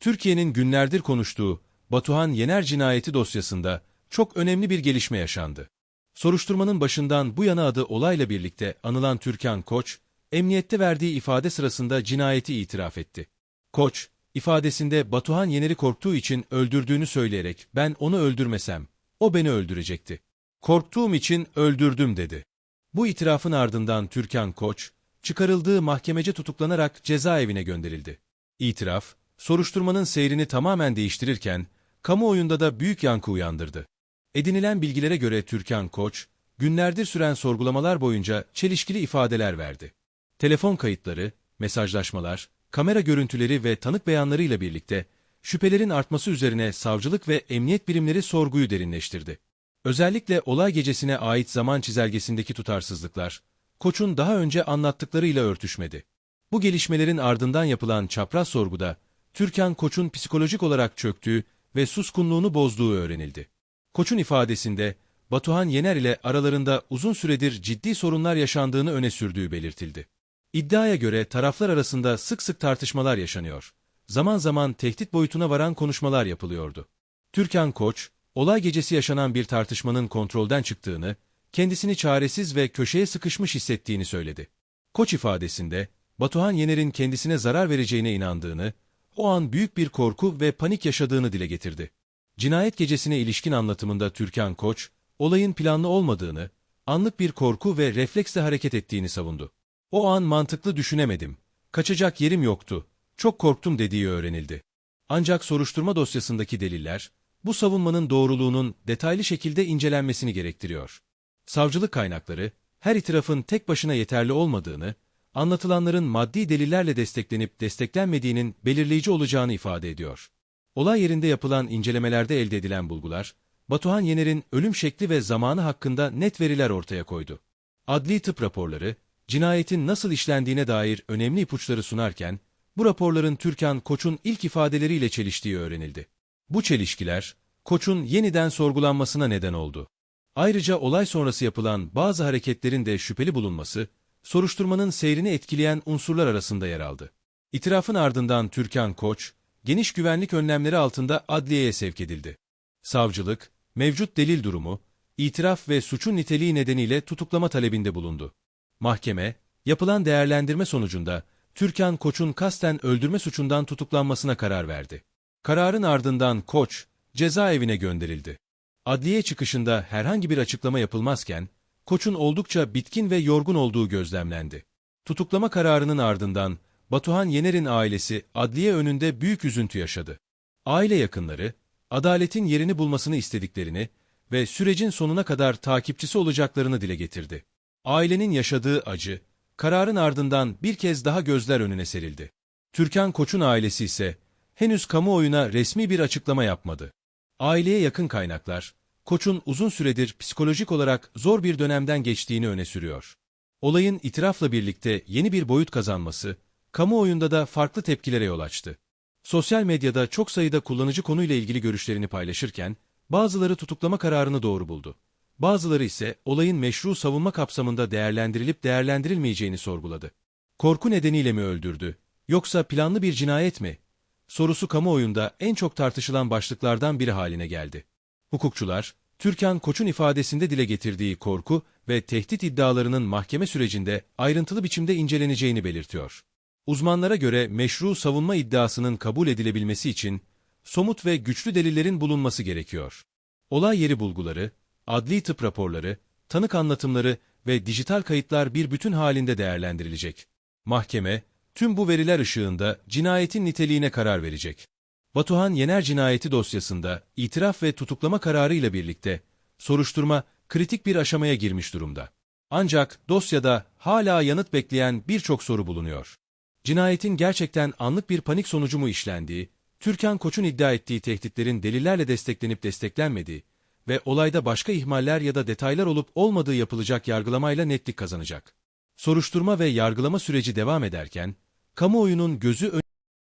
Türkiye'nin günlerdir konuştuğu Batuhan Yener cinayeti dosyasında çok önemli bir gelişme yaşandı. Soruşturmanın başından bu yana adı olayla birlikte anılan Türkan Koç, emniyette verdiği ifade sırasında cinayeti itiraf etti. Koç, ifadesinde Batuhan Yener'i korktuğu için öldürdüğünü söyleyerek ben onu öldürmesem, o beni öldürecekti. Korktuğum için öldürdüm dedi. Bu itirafın ardından Türkan Koç, çıkarıldığı mahkemece tutuklanarak cezaevine gönderildi. İtiraf, soruşturmanın seyrini tamamen değiştirirken, kamuoyunda da büyük yankı uyandırdı. Edinilen bilgilere göre Türkan Koç, günlerdir süren sorgulamalar boyunca çelişkili ifadeler verdi. Telefon kayıtları, mesajlaşmalar, kamera görüntüleri ve tanık beyanlarıyla birlikte şüphelerin artması üzerine savcılık ve emniyet birimleri sorguyu derinleştirdi. Özellikle olay gecesine ait zaman çizelgesindeki tutarsızlıklar, Koç'un daha önce anlattıklarıyla örtüşmedi. Bu gelişmelerin ardından yapılan çapraz sorguda, Türkan Koç'un psikolojik olarak çöktüğü ve suskunluğunu bozduğu öğrenildi. Koç'un ifadesinde, Batuhan Yener ile aralarında uzun süredir ciddi sorunlar yaşandığını öne sürdüğü belirtildi. İddiaya göre taraflar arasında sık sık tartışmalar yaşanıyor. Zaman zaman tehdit boyutuna varan konuşmalar yapılıyordu. Türkan Koç, olay gecesi yaşanan bir tartışmanın kontrolden çıktığını, kendisini çaresiz ve köşeye sıkışmış hissettiğini söyledi. Koç ifadesinde, Batuhan Yener'in kendisine zarar vereceğine inandığını, o an büyük bir korku ve panik yaşadığını dile getirdi. Cinayet gecesine ilişkin anlatımında Türkan Koç, olayın planlı olmadığını, anlık bir korku ve refleksle hareket ettiğini savundu. O an mantıklı düşünemedim, kaçacak yerim yoktu, çok korktum dediği öğrenildi. Ancak soruşturma dosyasındaki deliller, bu savunmanın doğruluğunun detaylı şekilde incelenmesini gerektiriyor. Savcılık kaynakları, her itirafın tek başına yeterli olmadığını, anlatılanların maddi delillerle desteklenip desteklenmediğinin belirleyici olacağını ifade ediyor. Olay yerinde yapılan incelemelerde elde edilen bulgular, Batuhan Yener'in ölüm şekli ve zamanı hakkında net veriler ortaya koydu. Adli tıp raporları, cinayetin nasıl işlendiğine dair önemli ipuçları sunarken, bu raporların Türkan Koç'un ilk ifadeleriyle çeliştiği öğrenildi. Bu çelişkiler, Koç'un yeniden sorgulanmasına neden oldu. Ayrıca olay sonrası yapılan bazı hareketlerin de şüpheli bulunması, soruşturmanın seyrini etkileyen unsurlar arasında yer aldı. İtirafın ardından Türkan Koç, geniş güvenlik önlemleri altında adliyeye sevk edildi. Savcılık, mevcut delil durumu, itiraf ve suçun niteliği nedeniyle tutuklama talebinde bulundu. Mahkeme, yapılan değerlendirme sonucunda Türkan Koç'un kasten öldürme suçundan tutuklanmasına karar verdi. Kararın ardından Koç, cezaevine gönderildi. Adliye çıkışında herhangi bir açıklama yapılmazken, Koç'un oldukça bitkin ve yorgun olduğu gözlemlendi. Tutuklama kararının ardından Batuhan Yener'in ailesi adliye önünde büyük üzüntü yaşadı. Aile yakınları, adaletin yerini bulmasını istediklerini ve sürecin sonuna kadar takipçisi olacaklarını dile getirdi. Ailenin yaşadığı acı, kararın ardından bir kez daha gözler önüne serildi. Türkan Koç'un ailesi ise henüz kamuoyuna resmi bir açıklama yapmadı. Aileye yakın kaynaklar, Koç'un uzun süredir psikolojik olarak zor bir dönemden geçtiğini öne sürüyor. Olayın itirafla birlikte yeni bir boyut kazanması, kamuoyunda da farklı tepkilere yol açtı. Sosyal medyada çok sayıda kullanıcı konuyla ilgili görüşlerini paylaşırken, bazıları tutuklama kararını doğru buldu. Bazıları ise olayın meşru savunma kapsamında değerlendirilip değerlendirilmeyeceğini sorguladı. Korku nedeniyle mi öldürdü, yoksa planlı bir cinayet mi? Sorusu kamuoyunda en çok tartışılan başlıklardan biri haline geldi. Hukukçular, Türkan Koç'un ifadesinde dile getirdiği korku ve tehdit iddialarının mahkeme sürecinde ayrıntılı biçimde inceleneceğini belirtiyor. Uzmanlara göre meşru savunma iddiasının kabul edilebilmesi için somut ve güçlü delillerin bulunması gerekiyor. Olay yeri bulguları, adli tıp raporları, tanık anlatımları ve dijital kayıtlar bir bütün halinde değerlendirilecek. Mahkeme, tüm bu veriler ışığında cinayetin niteliğine karar verecek. Batuhan Yener cinayeti dosyasında itiraf ve tutuklama kararıyla birlikte soruşturma kritik bir aşamaya girmiş durumda. Ancak dosyada hala yanıt bekleyen birçok soru bulunuyor. Cinayetin gerçekten anlık bir panik sonucu mu işlendiği, Türkan Koç'un iddia ettiği tehditlerin delillerle desteklenip desteklenmediği ve olayda başka ihmaller ya da detaylar olup olmadığı yapılacak yargılamayla netlik kazanacak. Soruşturma ve yargılama süreci devam ederken, kamuoyunun gözü